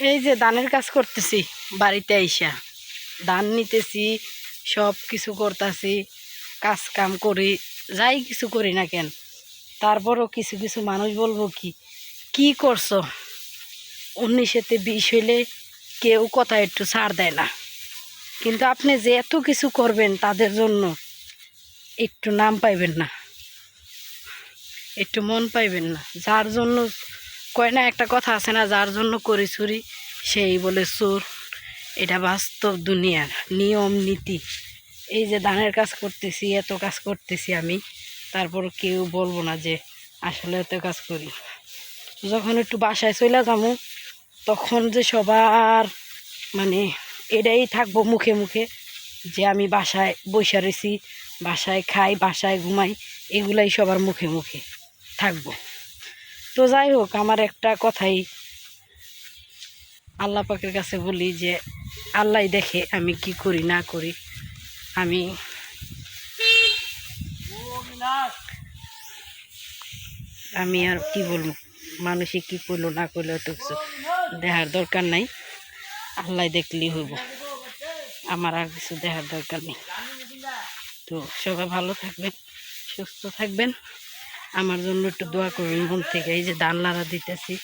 এই যে ধানের কাজ করতেছি, বাড়িতে আইসা। ধান নিতেছি, সব কিছু করতেছি, কাজ কাম করি, যাই কিছু করি না কেন। তারপরও কিছু কিছু মানুষ বলব কি কি করছ? উনিশেতে বিষ হইলে কেউ কথা একটু ছাড় দেয় না। কিন্তু আপনি যে এত কিছু করবেন তাদের জন্য একটু নাম পাইবেন না। একটু মন পাইবেন না। যার জন্য কয় না, একটা কথা আছে না, যার জন্য করি চুরি, সেই বলে চোর। এটা বাস্তব দুনিয়ার নিয়ম, নীতি। এই যে ধানের কাজ করতেছি, এত কাজ করতেছি আমি, তারপর কেউ বলব না যে, আসলে এত কাজ করি। যখন একটু বাসায় চলে যাব, তখন যে সবার মানে এটাই থাকব মুখে মুখে, যে আমি বাসায় বসে রয়েছি, বাসায় খাই, বাসায় ঘুমাই, এগুলাই সবার মুখে মুখে থাকব। তো যাই হোক, আমার একটা কথাই আল্লাহ পাকের কাছে বলি যে, আল্লাহ দেখে আমি কি করি, না করি। আমি আমি আর কি বলব? মানুষে কি করল, না করল তো কিছু দেখার দরকার নাই। আল্লাহ দেখলেই হইব। আমার আর কিছু দেখার দরকার নেই। তো সবাই ভালো থাকবেন, সুস্থ থাকবেন। আমার জন্য একটু দোয়া করবেন মন থেকে। এই যে দান লাড়া দিতেছি।